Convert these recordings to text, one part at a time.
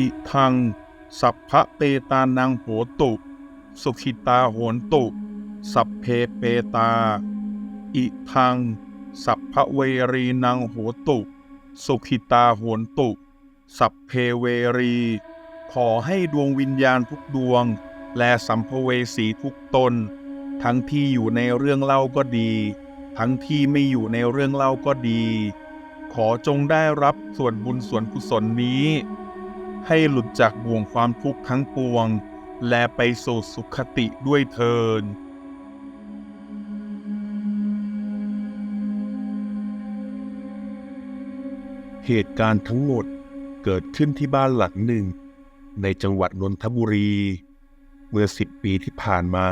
อิทัง สัพพะเปตานังโหตุ สุขิตาโหนตุ สัพเพเปตา อิทัง สัพพะเวรีนังโหตุ สุขิตาโหนตุ สัพเพเวรี ขอให้ดวงวิญญาณทุกดวง และสัมภเวสีทุกตน ทั้งที่อยู่ในเรื่องเล่าก็ดี ทั้งที่ไม่อยู่ในเรื่องเล่าก็ดีขอจงได้รับส่วนบุญส่วนกุศลนี้ ให้หลุดจากบ่วงความทุกข์ทั้งปวง และไปสู่สุขติด้วยเทินเหตุการณ์ทั้งหมดเกิดขึ้นที่บ้านหลังหนึ่ง ในจังหวัดนนทบุรี เมื่อสิบปีที่ผ่านมา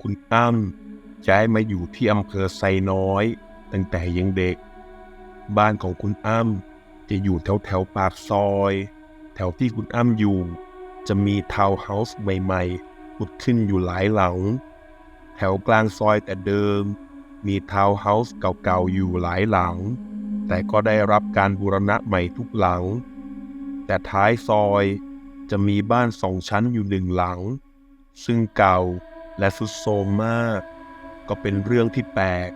คุณอ้ำย้ายมาอยู่ที่อำเภอไซน้อย ตั้งแต่ยังเด็ก บ้านของคุณอ้ำจะอยู่แถวแถวปากซอย วที่คุณอ้ำอยู่ จะมีทาวน์เฮาส์ใหม่ๆผุดขึ้นอยู่หลายหลัง แถวกลางซอยแต่เดิม มีทาวน์เฮาส์เก่าๆอยู่หลายหลัง แต่ก็ได้รับการบูรณะใหม่ทุกหลัง แต่ท้ายซอยจะมีบ้านสองชั้นอยู่หนึ่งหลัง ซึ่งเก่าและสุดโทรมมาก ก็เป็นเรื่องที่แปลก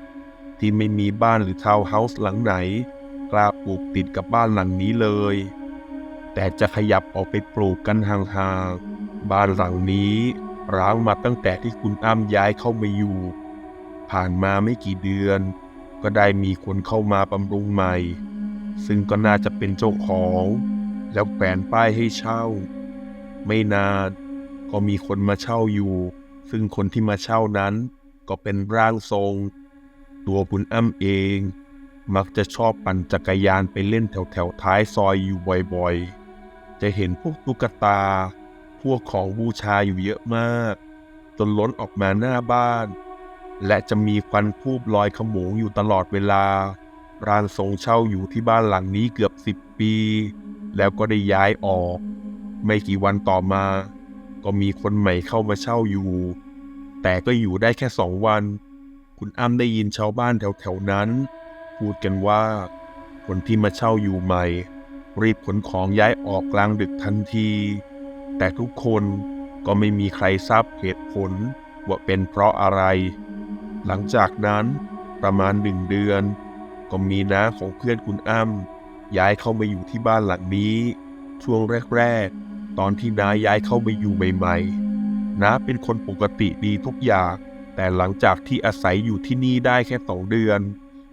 ที่ไม่มีบ้านหรือทาวน์เฮาส์หลังไหน กล้าปลูกติดกับบ้านหลังนี้เลย แต่จะขยับออกไปปลูกกันห่างๆ บ้านหลังนี้ร้างมาตั้งแต่ที่คุณอ้ำย้ายเข้ามาอยู่ ผ่านมาไม่กี่เดือน ก็ได้มีคนเข้ามาบำรุงใหม่ ซึ่งก็น่าจะเป็นเจ้าของ แล้วแขวนป้ายให้เช่า ไม่นานก็มีคนมาเช่าอยู่ ซึ่งคนที่มาเช่านั้น ก็เป็นร่างทรง ตัวคุณอ้ำเอง มักจะชอบปั่นจักรยานไปเล่นแถวแถวๆท้ายซอยอยู่บ่อยๆ จะเห็นพวกตุ๊กตา พวกของบูชาอยู่เยอะมาก จนล้นออกมาหน้าบ้าน และจะมีควันทูบลอยขโมงอยู่ตลอดเวลาร่างทรงเช่าอยู่ที่บ้านหลังนี้เกือบสิบปี แล้วก็ได้ย้ายออก ไม่กี่วันต่อมา ก็มีคนใหม่เข้ามาเช่าอยู่ แต่ก็อยู่ได้แค่สองวัน คุณอ้ำได้ยินชาวบ้านแถวๆนั้น พูดกันว่า คนที่มาเช่าอยู่ใหม่ รีบขนของย้ายออกกลางดึกทันที แต่ทุกคนก็ไม่มีใครทราบเหตุผลว่าเป็นเพราะอะไร หลังจากนั้นประมาณหนึ่งเดือน ก็มีน้าของเพื่อนคุณอ้ำย้ายเข้ามาอยู่ที่บ้านหลังนี้ ช่วงแรก ๆ ตอนที่น้าย้ายเข้ามาอยู่ใหม่ๆน้าเป็นคนปกติดีทุกอย่าง แต่หลังจากที่อาศัยอยู่ที่นี่ได้แค่สองเดือน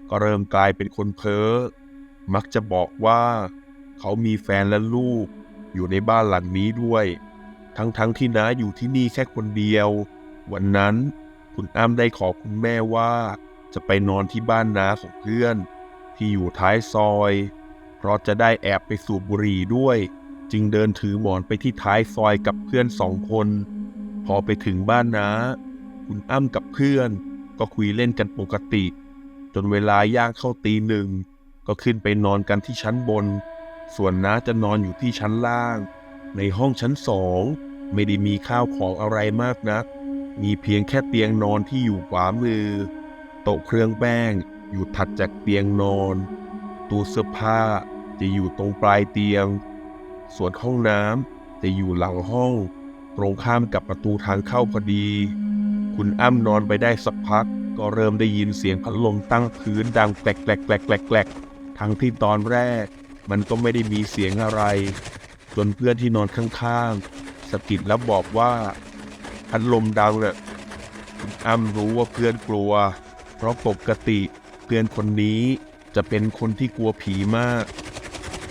ก็เริ่มกลายเป็นคนเพ้อ มักจะบอกว่า เขามีแฟนและลูก อยู่ในบ้านหลังนี้ด้วย ทั้งๆทที่น้าอยู่ที่นี่แค่คนเดียว วันนั้นคุณอ้ำได้ขอคุณแม่ว่า จะไปนอนที่บ้านน้าของเพื่อน ที่อยู่ท้ายซอย เพราะจะได้แอบไปสูบบุหรี่ด้วย จึงเดินถือหมอนไปที่ท้ายซอยกับเพื่อนสองคน พอไปถึงบ้านน้า คุณอ้ำกับเพื่อนก็คุยเล่นกันปกติ จนเวลาย่างเข้าตีหนึ่ง ก็ขึ้นไปนอนกันที่ชั้นบน ส่วนน้าจะนอนอยู่ที่ชั้นล่าง ในห้องชั้นสองไม่ได้มีข้าวของอะไรมากนัก มีเพียงแค่เตียงนอนที่อยู่ขวามือ โต๊ะเครื่องแป้งอยู่ถัดจากเตียงนอน ตู้เสื้อผ้าจะอยู่ตรงปลายเตียง ส่วนห้องน้ำจะอยู่หลังห้อง ตรงข้ามกับประตูทางเข้าพอดี คุณอ้ำนอนไปได้สักพัก ก็เริ่มได้ยินเสียงพัดลมตั้งพื้นดังแกลกแกลกแกลกแกลกแกลกทั้งที่ตอนแรก มันก็ไม่ได้มีเสียงอะไร จนเพื่อนที่นอนข้างๆสะกิดแล้วบอกว่าพัดลมดังน่ะคุณอ้ำรู้ว่าเพื่อนกลัว เพราะปกติเพื่อนคนนี้จะเป็นคนที่กลัวผีมาก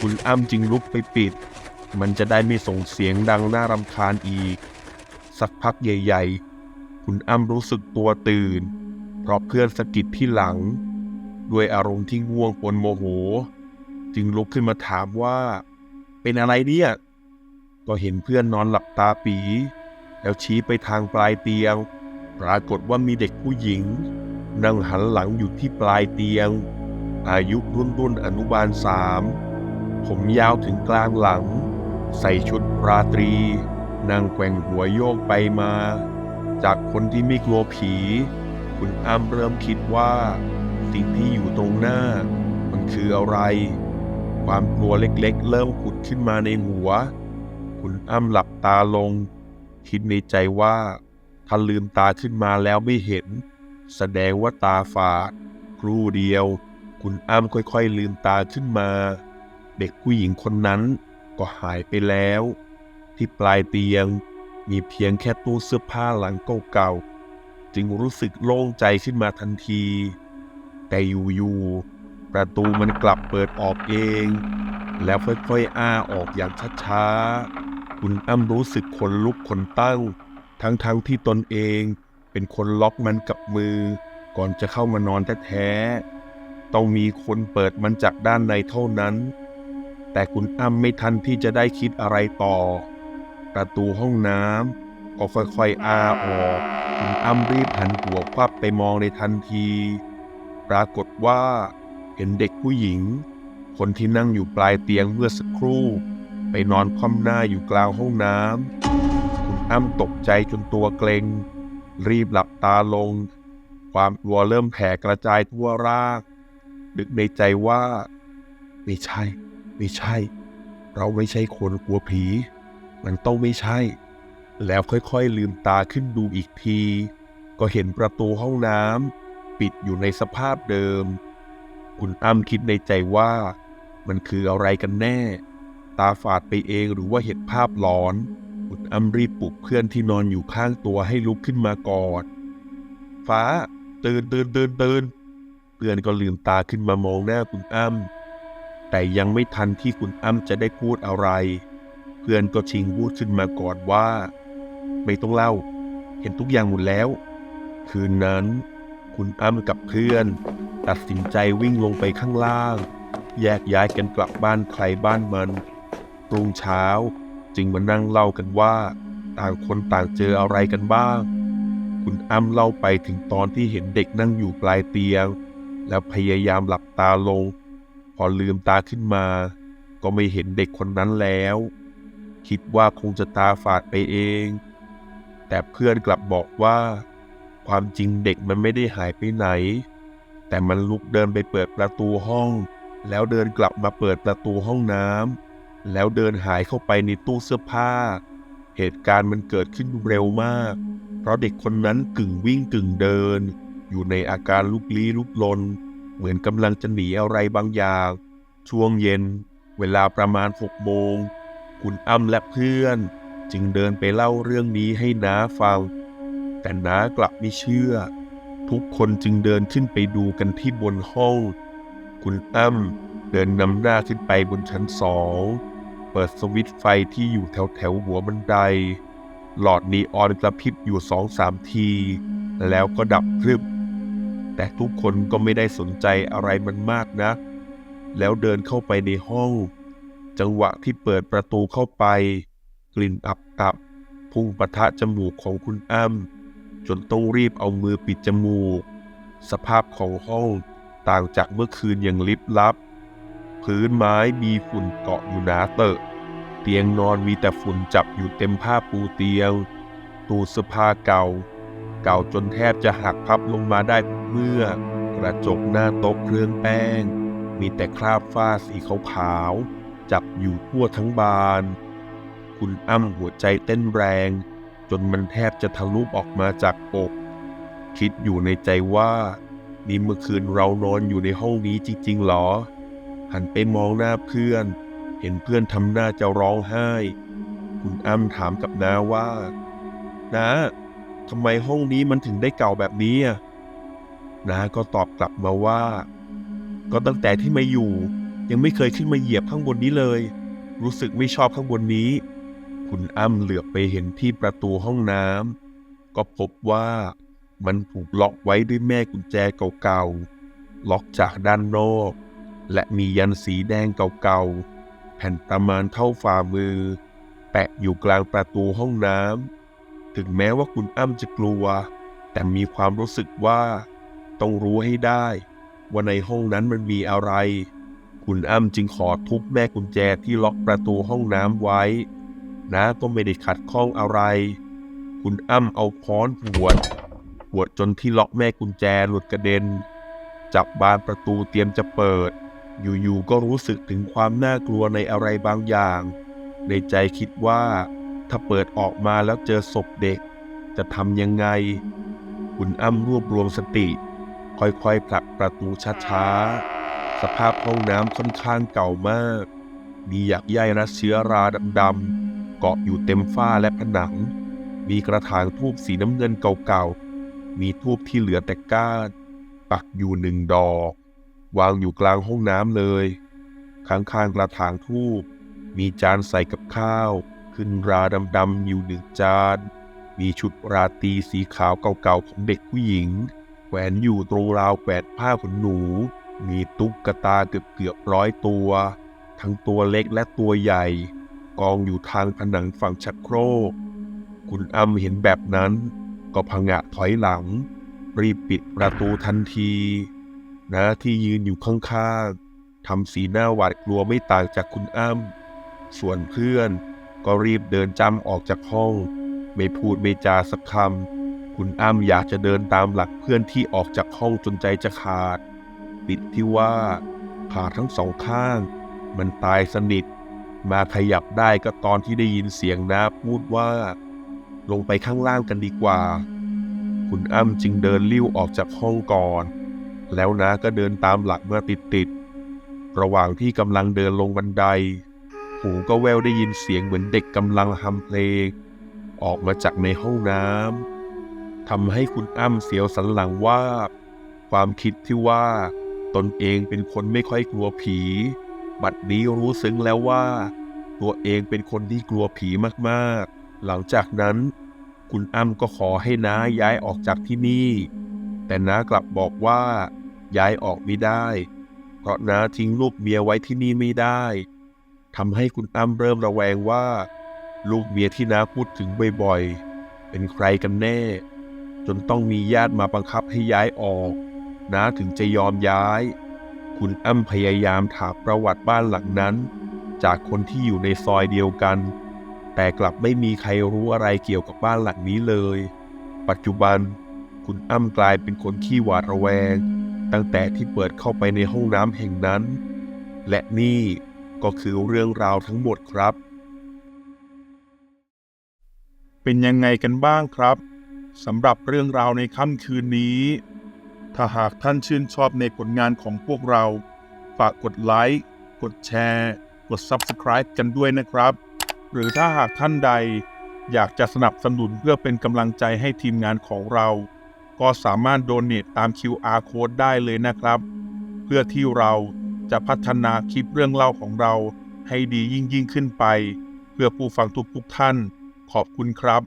คุณอ้ำจึงลุกไปปิด มันจะได้ไม่ส่งเสียงดังน่ารำคาญอีก สักพักใหญ่ๆ คุณอ้ำรู้สึกตัวตื่น เพราะเพื่อนสะกิดที่หลัง ด้วยอารมณ์ที่ง่วงปนโมโห จึงลุกขึ้นมาถามว่า เป็นอะไรเนี่ย ก็เห็นเพื่อนนอนหลับตาปี แล้วชี้ไปทางปลายเตียง ปรากฏว่ามีเด็กผู้หญิง นั่งหันหลังอยู่ที่ปลายเตียง อายุรุ่นรุ่นอนุบาลสามผมยาวถึงกลางหลัง ใส่ชุดราตรี นั่งแกว่งหัวโยกไปมา จากคนที่ไม่กลัวผี คุณอ้ำเริ่มคิดว่า สิ่งที่อยู่ตรงหน้า มันคืออะไร ความกลัวเล็กๆ เริ่มผุดขึ้นมาในหัว คุณอ้ำหลับตาลง คิดในใจว่าถ้าลืมตาขึ้นมาแล้วไม่เห็น แสดงว่าตาฝาดครู่เดียว คุณอ้ำค่อยๆ ลืมตาขึ้นมา เด็กผู้หญิงคนนั้นก็หายไปแล้ว ที่ปลายเตียงมีเพียงแค่ตู้เสื้อผ้าหลังเก่าๆจึงรู้สึกโล่งใจขึ้นมาทันที แต่อยู่ๆ ประตูมันกลับเปิดออกเอง แล้วค่อยๆอ้าออกอย่างช้าๆ คุณอ้ำรู้สึกขนลุกขนตั้ง ทั้งๆที่ตนเองเป็นคนล็อกมันกับมือ ก่อนจะเข้ามานอนแท้ๆ ต้องมีคนเปิดมันจากด้านในเท่านั้น แต่คุณอ้ำไม่ทันที่จะได้คิดอะไรต่อ ประตูห้องน้ำก็ค่อยๆอ้าออก คุณอ้ำรีบหันหัวควับไปมองในทันที ปรากฏว่า เห็นเด็กผู้หญิง คนที่นั่งอยู่ปลายเตียงเมื่อสักครู่ ไปนอนคว่ำหน้าอยู่กลางห้องน้ำคุณอ้ำตกใจจนตัวเกรงรีบหลับตาลง ความกลัวเริ่มแผ่กระจายทั่วร่างนึกในใจว่า ไม่ใช่ ไม่ใช่ เราไม่ใช่คนกลัวผี มันต้องไม่ใช่ แล้วค่อยๆลืมตาขึ้นดูอีกที ก็เห็นประตูห้องน้ำปิดอยู่ในสภาพเดิม คุณอ้ำคิดในใจว่า มันคืออะไรกันแน่ ตาฝาดไปเองหรือว่าเห็นภาพหลอน คุณอ้ำรีบปลุกเพื่อนที่นอนอยู่ข้างตัวให้ลุกขึ้นมากอด ฟ้าตื่นตื่นตื่นตื่นเพื่อนก็ลืมตาขึ้นมามองหน้าคุณอ้ำแต่ยังไม่ทันที่คุณอ้ำจะได้พูดอะไร เพื่อนก็ชิงพูดขึ้นมาก่อนว่า ไม่ต้องเล่า เห็นทุกอย่างหมดแล้ว คืนนั้น คุณอ้ำกับเพื่อน ตัดสินใจวิ่งลงไปข้างล่าง แยกย้ายกันกลับบ้านใครบ้านมันรุ่งเช้าจึงมานั่งเล่ากันว่า ต่างคนต่างเจออะไรกันบ้าง คุณอ้ำเล่าไปถึงตอนที่เห็นเด็กนั่งอยู่ปลายเตียง แล้วพยายามหลับตาลง พอลืมตาขึ้นมา ก็ไม่เห็นเด็กคนนั้นแล้ว คิดว่าคงจะตาฝาดไปเอง แต่เพื่อนกลับบอกว่า ความจริงเด็กมันไม่ได้หายไปไหน แต่มันลุกเดินไปเปิดประตูห้อง แล้วเดินกลับมาเปิดประตูห้องน้ำแล้วเดินหายเข้าไปในตู้เสื้อผ้า เหตุการณ์มันเกิดขึ้นเร็วมาก เพราะเด็กคนนั้นกึ่งวิ่งกึ่งเดิน อยู่ในอาการลุกลี้ลุกลน เหมือนกำลังจะหนีอะไรบางอย่าง ช่วงเย็น เวลาประมาณหกโมงคุณอ้ำและเพื่อน จึงเดินไปเล่าเรื่องนี้ให้น้าฟัง แต่น้ากลับไม่เชื่อ ทุกคนจึงเดินขึ้นไปดูกันที่บนห้อง คุณอ้ำเดินนำหน้าขึ้นไปบนชั้นสอง เปิดสวิตไฟที่อยู่แถวแถวหัวบันได หลอดนีออนกระพริบอยู่สองสามที แล้วก็ดับพรึบ แต่ทุกคนก็ไม่ได้สนใจอะไรมันมากนะแล้วเดินเข้าไปในห้อง จังหวะที่เปิดประตูเข้าไป กลิ่นอับอับพุ่งปะทะจมูกของคุณอ้ำ จนต้องรีบเอามือปิดจมูก สภาพของห้องต่างจากเมื่อคืนอย่างลิบลับ พื้นไม้มีฝุ่นเกาะอยู่หนาเตอะ เตียงนอนมีแต่ฝุ่นจับอยู่เต็มผ้าปูเตียง ตู้เสื้อผ้าเก่า เก่าจนแทบจะหักพับลงมาได้เมื่อกระจกหน้าโต๊ะเครื่องแป้ง มีแต่คราบฝ้าสีขาวๆจับอยู่ทั่วทั้งบาน คุณอ้ำหัวใจเต้นแรง จนมันแทบจะทะลุออกมาจากอก คิดอยู่ในใจว่า นี่เมื่อคืนเรานอนอยู่ในห้องนี้จริงๆหรอ หันไปมองหน้าเพื่อน เห็นเพื่อนทำหน้าจะร้องไห้ คุณอ้ำถามกับน้าว่าน้าทำไมห้องนี้มันถึงได้เก่าแบบนี้อะน้าก็ตอบกลับมาว่า ก็ตั้งแต่ที่มาอยู่ ยังไม่เคยขึ้นมาเหยียบข้างบนนี้เลย รู้สึกไม่ชอบข้างบนนี้ คุณอ้ำเหลือบไปเห็นที่ประตูห้องน้ำก็พบว่ามันถูกล็อกไว้ด้วยแม่กุญแจเก่าๆ ล็อกจากด้านนอก และมียันสีแดงเก่าๆ แผ่นประมาณเท่าฝ่ามือ แปะอยู่กลางประตูห้องน้ำ ถึงแม้ว่าคุณอ้ำจะกลัว แต่มีความรู้สึกว่า ต้องรู้ให้ได้ ว่าในห้องนั้นมันมีอะไร คุณอ้ำจึงขอทุบแม่กุญแจที่ล็อกประตูห้องน้ำไว้ น้าก็ไม่ได้ขัดข้องอะไร คุณอ้ำเอาค้อนหวดหวดจนที่ล็อกแม่กุญแจหลุดกระเด็น จับบานประตูเตรียมจะเปิด อยู่ๆก็รู้สึกถึงความน่ากลัวในอะไรบางอย่าง ในใจคิดว่าถ้าเปิดออกมาแล้วเจอศพเด็ก จะทำยังไง คุณอ้ำรวบรวมสติ ค่อยๆผลักประตูช้าๆ สภาพห้องน้ำค่อนข้างเก่ามาก มีหยักใยและเชื้อราดำๆ เกาะอยู่เต็มฝ้าและผนัง มีกระถางทูบสีน้ำเงินเก่าๆ มีทูบที่เหลือแต่ก้านปักอยู่หนึ่งดอก วางอยู่กลางห้องน้ำเลย ข้างๆกระถางทูบมีจานใส่กับข้าว ขึ้นราดำๆอยู่หนึ่งจาน มีชุดราตรีสีขาวเก่าๆของเด็กผู้หญิงแขวนอยู่ตรงราวแขวนผ้าขนหนู มีตุ๊กตาเกือบเกือบร้อยตัว ทั้งตัวเล็กและตัวใหญ่ กองอยู่ทางผนังฝั่งชักโครก คุณอ้ำเห็นแบบนั้นก็พังะถอยหลัง รีบปิดประตูทันทีนะที่ยืนอยู่ข้างๆทำสีหน้าหวาดกลัวไม่ต่างจากคุณอ้ำส่วนเพื่อนก็รีบเดินจำออกจากห้อง ไม่พูดไม่จาสักคำคุณอ้ำอยากจะเดินตามหลักเพื่อนที่ออกจากห้องจนใจจะขาดติดที่ว่าขาทั้งสองข้าง มันตายสนิท มาขยับได้ก็ตอนที่ได้ยินเสียงน้าพูดว่า ลงไปข้างล่างกันดีกว่า คุณอ้ำจึงเดินลิ้วออกจากห้องก่อน แล้วน้าก็เดินตามหลักมาติดๆระหว่างที่กำลังเดินลงบันได หูก็แววได้ยินเสียงเหมือนเด็กกำลังฮัมเพลง ออกมาจากในห้องน้ำทำให้คุณอ้ำเสียวสันหลังว่า ความคิดที่ว่า ตนเองเป็นคนไม่ค่อยกลัวผี บัดนี้รู้ซึ้งแล้วว่า ตัวเองเป็นคนที่กลัวผีมากๆ หลังจากนั้น คุณอ้ำก็ขอให้น้าย้ายออกจากที่นี่ แต่น้ากลับบอกว่า ย้ายออกไม่ได้ เพราะน้าทิ้งลูกเมียไว้ที่นี่ไม่ได้ทำให้คุณอ้ำเริ่มระแวงว่า ลูกเมียที่น้าพูดถึงบ่อยๆ เป็นใครกันแน่ จนต้องมีญาติมาบังคับให้ย้ายออกน้าถึงจะยอมย้าย คุณอ้ำพยายามถามประวัติบ้านหลังนั้น จากคนที่อยู่ในซอยเดียวกัน แต่กลับไม่มีใครรู้อะไรเกี่ยวกับบ้านหลังนี้เลย ปัจจุบันคุณอ้ำกลายเป็นคนขี้หวาดระแวง ตั้งแต่ที่เปิดเข้าไปในห้องน้ำแห่งนั้น และนี่ก็คือเรื่องราวทั้งหมดครับ เป็นยังไงกันบ้างครับสำหรับเรื่องราวในค่ำคืนนี้ ถ้าหากท่านชื่นชอบในผลงานของพวกเรา ฝากกดไลค์ กดแชร์ กด Subscribe กันด้วยนะครับ หรือถ้าหากท่านใดอยากจะสนับสนุนเพื่อเป็นกำลังใจให้ทีมงานของเรา ก็สามารถโดเน a ตาม QR Code ได้เลยนะครับ เพื่อที่เราจะพัฒนาคลิปเรื่องเล่าของเราให้ดียิ่งยิ่งขึ้นไป เพื่อผู้ฟังทุกๆท่าน ขอบคุณครับ